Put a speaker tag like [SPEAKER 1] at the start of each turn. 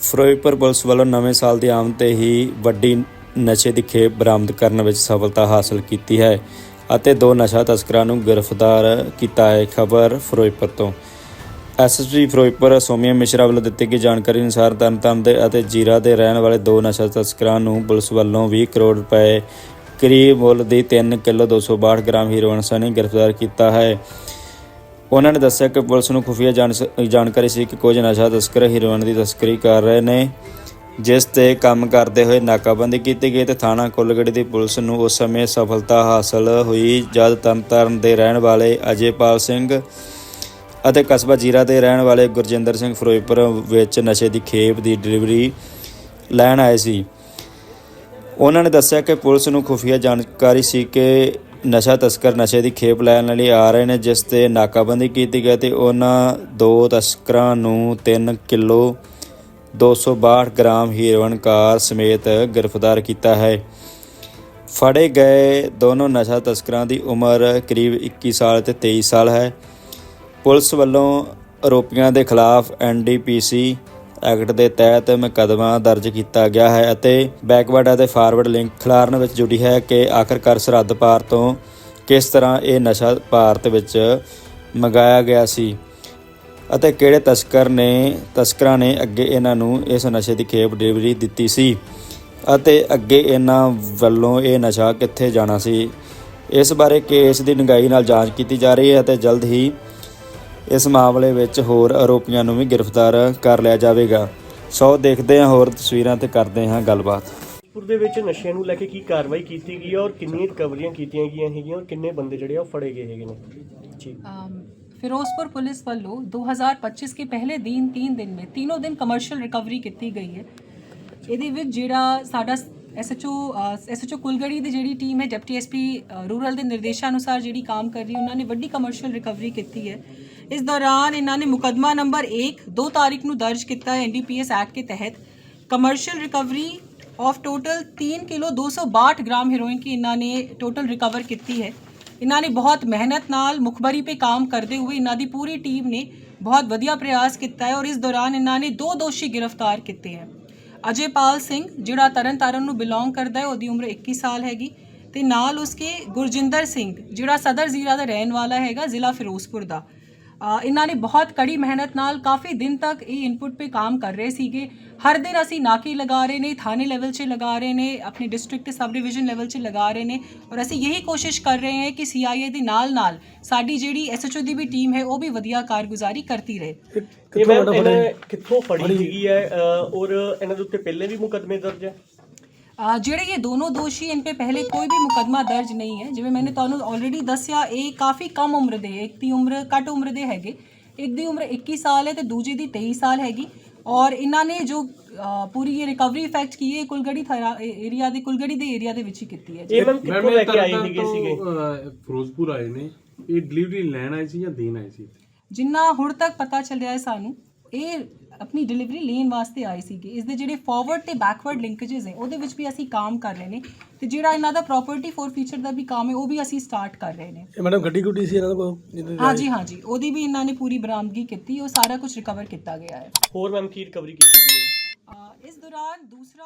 [SPEAKER 1] Firozpur police ਵੱਲੋਂ ਨਵੇਂ ਸਾਲ ਦੀ ਆਮਦ ਤੇ ਹੀ ਵੱਡੀ ਨਸ਼ੇ ਦੀ ਖੇਪ ਬਰਾਮਦ ਕਰਨ ਵਿੱਚ ਸਫਲਤਾ ਹਾਸਲ ਕੀਤੀ ਹੈ ਅਤੇ ਦੋ ਨਸ਼ਾ ਤਸਕਰਾਂ ਨੂੰ ਗ੍ਰਿਫਤਾਰ ਕੀਤਾ ਹੈ ਖਬਰ ਫਿਰੋਜ਼ਪੁਰ ਤੋਂ। ਐਸਐਸਪੀ ਫਿਰੋਜ਼ਪੁਰ ਸੋਮੀਆ ਮਿਸ਼ਰਾ ਵੱਲੋਂ ਦਿੱਤੀ ਗਈ ਜਾਣਕਾਰੀ ਅਨੁਸਾਰ ਤਰਨਤਾਰਨ ਦੇ ਅਤੇ ਜੀਰਾ ਦੇ ਰਹਿਣ ਵਾਲੇ ਦੋ ਨਸ਼ਾ ਤਸਕਰਾਂ ਨੂੰ ਪੁਲਿਸ ਵੱਲੋਂ 20 ਕਰੋੜ ਰੁਪਏ ਕਰੀਬ ਮੁੱਲ ਦੀ 3 ਕਿਲੋ 262 ਗ੍ਰਾਮ ਹੀਰੋਇਨ ਸਨੀ ਗ੍ਰਿਫਤਾਰ ਕੀਤਾ ਹੈ। ਉਹਨਾਂ ਨੇ ਦੱਸਿਆ ਕਿ ਪੁਲਿਸ ਨੂੰ ਖੁਫੀਆ ਜਾਣ- ਜਾਣਕਾਰੀ ਸੀ ਕਿ ਕੁਝ ਨਸ਼ਾ ਤਸਕਰ ਹੀਰੋਇਨ ਦੀ ਤਸਕਰੀ ਕਰ ਰਹੇ ਨੇ, ਜਿਸ ਤੇ ਕੰਮ ਕਰਦੇ ਹੋਏ ਨਾਕਾਬੰਦੀ ਕੀਤੀ ਗਈ ਤੇ ਥਾਣਾ ਕੁੱਲਗੜੀ ਦੀ ਪੁਲਿਸ ਨੂੰ ਉਸ ਸਮੇਂ ਸਫਲਤਾ ਹਾਸਲ ਹੋਈ। ਜਦ ਤਰਨਤਾਰਨ ਦੇ ਰਹਿਣ ਵਾਲੇ ਅਜੇਪਾਲ ਸਿੰਘ ਅਤੇ ਕਸਬਾ ਜੀਰਾ ਦੇ ਰਹਿਣ ਵਾਲੇ ਗੁਰਜਿੰਦਰ ਸਿੰਘ ਫਿਰੋਜ਼ਪੁਰ ਵਿੱਚ ਨਸ਼ੇ ਦੀ ਖੇਪ ਦੀ ਡਿਲੀਵਰੀ ਲੈਣ ਆਏ ਸੀ। ਉਹਨਾਂ ਨੇ ਦੱਸਿਆ ਕਿ ਪੁਲਿਸ ਨੂੰ ਖੁਫੀਆ ਜਾਣਕਾਰੀ ਸੀ ਕਿ ਨਸ਼ਾ ਤਸਕਰ ਨਸ਼ੇ ਦੀ ਖੇਪ ਲੈਣ ਲਈ ਆ ਰਹੇ ਨੇ, ਜਿਸ ਤੇ ਨਾਕਾਬੰਦੀ ਕੀਤੀ ਗਈ ਤੇ ਉਹਨਾਂ ਦੋ ਤਸਕਰਾਂ ਨੂੰ 3 ਕਿਲੋ 262 ਗ੍ਰਾਮ ਹੀਰੋਇਨ ਕਾਰ ਸਮੇਤ ਗ੍ਰਿਫਤਾਰ ਕੀਤਾ ਹੈ। ਫੜੇ ਗਏ ਦੋਨੋਂ ਨਸ਼ਾ ਤਸਕਰਾਂ ਦੀ ਉਮਰ ਕਰੀਬ 21 ਸਾਲ ਤੇ 23 ਸਾਲ ਹੈ। ਪੁਲਿਸ ਵੱਲੋਂ ਆਰੋਪੀਆਂ ਦੇ ਖਿਲਾਫ ਐਨਡੀਪੀਸੀ ਐਕਟ ਦੇ ਤਹਿਤ ਮੁਕੱਦਮਾ ਦਰਜ ਕੀਤਾ ਗਿਆ ਹੈ ਅਤੇ ਬੈਕਵਰਡ ਅਤੇ ਫਾਰਵਰਡ ਲਿੰਕ ਖਿਲਾਰਨ ਵਿੱਚ ਜੁੜੀ ਹੈ ਕਿ ਆਖਰਕਾਰ ਸਰਹੱਦ ਪਾਰ ਤੋਂ ਕਿਸ ਤਰ੍ਹਾਂ ਇਹ ਨਸ਼ਾ ਭਾਰਤ ਵਿੱਚ ਮੰਗਾਇਆ ਗਿਆ ਸੀ ਅਤੇ ਕਿਹੜੇ ਤਸਕਰ ਨੇ, ਤਸਕਰਾਂ ਨੇ ਅੱਗੇ ਇਹਨਾਂ ਨੂੰ ਇਸ ਨਸ਼ੇ ਦੀ ਖੇਪ ਡਿਲੀਵਰੀ ਦਿੱਤੀ ਸੀ ਅਤੇ ਅੱਗੇ ਇਹਨਾਂ ਵੱਲੋਂ ਇਹ ਨਸ਼ਾ ਕਿੱਥੇ ਜਾਣਾ ਸੀ। ਇਸ ਬਾਰੇ ਕੇਸ ਦੀ ਡੂੰਘਾਈ ਨਾਲ ਜਾਂਚ ਕੀਤੀ ਜਾ ਰਹੀ ਹੈ ਅਤੇ ਜਲਦ ਹੀ ਇਸ ਮਾਮਲੇ ਵਿੱਚ ਹੋਰ ਆਰੋਪੀਆਂ ਨੂੰ ਵੀ ਗ੍ਰਿਫਤਾਰ ਕਰ ਲਿਆ ਜਾਵੇਗਾ ਸੋ ਦੇਖਦੇ ਹਾਂ ਹੋਰ ਤਸਵੀਰਾਂ ਤੇ ਕਰਦੇ ਹਾਂ ਗੱਲਬਾਤ
[SPEAKER 2] ਪੁਰ ਦੇ ਵਿੱਚ ਨਸ਼ਿਆਂ ਨੂੰ ਲੈ ਕੇ ਕੀ ਕਾਰਵਾਈ ਕੀਤੀ ਗਈ ਹੈ ਔਰ ਕਿੰਨੀਆਂ ਰਿਕਵਰੀਆਂ ਕੀਤੀਆਂ ਗਈਆਂ ਹੈਗੀਆਂ ਔਰ ਕਿੰਨੇ ਬੰਦੇ ਜਿਹੜੇ ਆ ਉਹ ਫੜੇ ਗਏ ਹੈਗੇ ਨੇ ਜੀ
[SPEAKER 3] अम, ਫਿਰੋਜ਼ਪੁਰ ਪੁਲਿਸ ਵੱਲੋਂ 2025 ਕੇ ਪਹਿਲੇ ਦਿਨ 3 ਦਿਨ में तीनों दिन ਕਮਰਸ਼ੀਅਲ ਰਿਕਵਰੀ ਕੀਤੀ ਗਈ ਹੈ ਇਹਦੇ ਵਿੱਚ ਜਿਹੜਾ ਸਾਡਾ ਐਸਐਚਓ ਐਸਐਚਓ ਕੁਲਗੜੀ ਦੀ ਜਿਹੜੀ ਟੀਮ ਹੈ ਡਿਪਟੀ ਐਸਪੀ ਰੂਰਲ ਦੇ ਨਿਰਦੇਸ਼ਾਂ ਅਨੁਸਾਰ ਜਿਹੜੀ ਕੰਮ ਕਰ ਰਹੀ ਉਹਨਾਂ ਨੇ ਵੱਡੀ ਕਮਰਸ਼ੀਅਲ ਰਿਕਵਰੀ ਕੀਤੀ ਹੈ ਇਸ ਦੌਰਾਨ ਇਹਨਾਂ ਨੇ ਮੁਕਦਮਾ ਨੰਬਰ 1 2 ਤਾਰੀਖ ਨੂੰ ਦਰਜ ਕੀਤਾ ਹੈ ਐਨਡੀਪੀਐਸ ਐਕਟ ਦੇ ਤਹਿਤ। Commercial recovery of total 3 kilo 262 gram heroin ਕੀ ਇਹਨਾਂ ਨੇ ਟੋਟਲ ਰਿਕਵਰ ਕੀਤੀ ਹੈ। ਇਹਨਾਂ ਨੇ ਬਹੁਤ ਮਿਹਨਤ ਨਾਲ ਮੁਖਬਰੀ ਤੇ ਕੰਮ ਕਰਦੇ ਹੋਏ ਇਹਨਾਂ ਦੀ ਪੂਰੀ ਟੀਮ ਨੇ ਬਹੁਤ ਵਧੀਆ ਪ੍ਰਯਾਸ ਕੀਤਾ ਹੈ ਔਰ ਇਸ ਦੌਰਾਨ ਇਹਨਾਂ ਨੇ ਦੋ ਦੋਸ਼ੀ ਗ੍ਰਿਫਤਾਰ ਕੀਤੇ ਹਨ ਅਜੇਪਾਲ ਸਿੰਘ, ਜਿਹੜਾ ਤਰਨਤਾਰਨ ਨੂੰ ਬਿਲੋਂਗ ਕਰਦਾ ਹੈ, ਉਹਦੀ ਉਮਰ 21 ਸਾਲ ਹੈਗੀ ਤੇ ਨਾਲ ਉਸਕੇ ਗੁਰਜਿੰਦਰ ਸਿੰਘ, ਜਿਹੜਾ ਸਦਰ ਜ਼ੀਰਾ ਦਾ ਰਹਿਣ ਵਾਲਾ ਹੈਗਾ, ਜ਼ਿਲ੍ਹਾ ਫਿਰੋਜ਼ਪੁਰ ਦਾ। ਇਹਨਾਂ ਨੇ ਬਹੁਤ ਕੜੀ ਮਿਹਨਤ ਨਾਲ ਕਾਫੀ ਦਿਨ ਤੱਕ ਇਹ ਇਨਪੁਟ ਤੇ ਕੰਮ ਕਰ ਰਹੇ ਸੀਗੇ। ਹਰ ਦਿਨ ਅਸੀਂ ਨਾਕੇ ਲਗਾ ਰਹੇ ਨੇ ਥਾਣੇ ਲੈਵਲ 'ਚ ਲਗਾ ਰਹੇ ਨੇ ਆਪਣੇ ਡਿਸਟ੍ਰਿਕਟ ਤੇ ਸਬ ਡਿਵੀਜ਼ਨ ਲੈਵਲ 'ਚ ਲਗਾ ਰਹੇ ਨੇ ਔਰ ਅਸੀਂ ਯਹੀ ਕੋਸ਼ਿਸ਼ ਕਰ ਰਹੇ ਹਾਂ ਕਿ ਸੀਆਈਏ ਦੇ ਨਾਲ ਨਾਲ ਸਾਡੀ ਜਿਹੜੀ ਐਸਐਚਓ ਦੀ ਵੀ ਟੀਮ ਹੈ ਉਹ ਵੀ ਵਧੀਆ ਕਾਰਗੁਜ਼ਾਰੀ ਕਰਤੀ ਰਹੇ।
[SPEAKER 2] ਇਹ ਕਿੱਥੋਂ ਫੜੀ ਹੈਗੀ ਹੈ ਔਰ ਇਹਨਾਂ ਦੇ ਉੱਤੇ ਪਹਿਲੇ ਵੀ ਮੁਕਦਮੇ ਦਰਜ ਹੈ?
[SPEAKER 3] ਜਿਹੜੇ ਇਹ ਦੋਨੋਂ ਦੋਸ਼ੀ ਇਨ पे ਪਹਿਲੇ ਕੋਈ ਵੀ ਮੁਕਦਮਾ ਦਰਜ ਨਹੀਂ ਹੈ ਜਿਵੇਂ ਮੈंने ਤੁਹਾਨੂੰ ਆਲਰੇਡੀ ਦੱਸਿਆ ਇਹ ਕਾਫੀ ਕਮ ਉਮਰ ਦੇ। ਇੱਕ ਦੀ ਉਮਰ ਘੱਟ ਉਮਰ ਦੇ ਹੈਗੇ। ਇੱਕ ਦੀ ਉਮਰ 21 ਸਾਲ ਹੈ ਤੇ ਦੂਜੀ ਦੀ 23 ਸਾਲ ਹੈਗੀ। ਔਰ ਇਹਨਾਂ ਨੇ ਜੋ ਪੂਰੀ ਇਹ ਰਿਕਵਰੀ ਇਫੈਕਟ ਕੀ ਹੈ ਕੁਲਗੜੀ ਥਰਾ ਏਰੀਆ ਦੇ ਕੁਲਗੜੀ ਦੇ ਏਰੀਆ ਦੇ ਵਿੱਚ ਹੀ ਕੀਤੀ ਹੈ
[SPEAKER 2] ਇਹ ਮੈਮ ਕਿੱਥੋਂ ਲੈ ਕੇ ਆਏ
[SPEAKER 4] ਤੋਂ,
[SPEAKER 2] ਸੀਗੇ?
[SPEAKER 4] ਫਿਰੋਜ਼ਪੁਰ ਆਏ ਨੇ। ਇਹ ਡਿਲੀਵਰੀ ਲੈਣ ਆਏ ਸੀ ਜਾਂ ਦੇਣ ਆਏ ਸੀ?
[SPEAKER 3] ਜਿੰਨਾ ਹੁਣ ਤੱਕ ਪਤਾ ਚੱਲਿਆ ਹੈ ਸਾਨੂੰ ਇਹ ਆਪਣੀ ਡਿਲੀਵਰੀ ਲੈਣ ਵਾਸਤੇ ਆਏ ਸੀਗੇ। ਇਸ ਦੇ ਜਿਹੜੇ ਫਾਰਵਰਡ ਤੇ ਬੈਕਵਰਡ ਲਿੰਕੇजेस ਹੈ ਉਹਦੇ ਵਿੱਚ ਵੀ ਅਸੀਂ ਕੰਮ ਕਰ ਰਹੇ ਨੇ। ਤੇ ਜਿਹੜਾ ਇਹਨਾਂ ਦਾ ਪ੍ਰਾਪਰਟੀ ਫੋਰ ਫੀਚਰ ਦਾ ਵੀ ਕੰਮ ਹੈ ਉਹ ਵੀ ਅਸੀਂ ਸਟਾਰਟ ਕਰ ਰਹੇ ਨੇ।
[SPEAKER 5] ਇਹ ਮੈਡਮ ਗੱਡੀ ਗੁੱਡੀ ਸੀ ਇਹਨਾਂ ਕੋਲ? ਜਿਹਦੇ
[SPEAKER 3] ਹਾਂਜੀ ਹਾਂਜੀ ਉਹਦੀ ਵੀ ਇਹਨਾਂ ਨੇ ਪੂਰੀ ਬਰਾਮਦਗੀ ਕੀਤੀ ਉਹ ਸਾਰਾ ਕੁਝ ਰਿਕਵਰ ਕੀਤਾ ਗਿਆ ਹੈ।
[SPEAKER 2] ਹੋਰ ਮੈਮ ਕੀ ਰਿਕਵਰੀ ਕੀਤੀ ਗਈ ਹੈ
[SPEAKER 3] ਅ, ਇਸ ਦੌਰਾਨ ਦੂਸਰਾ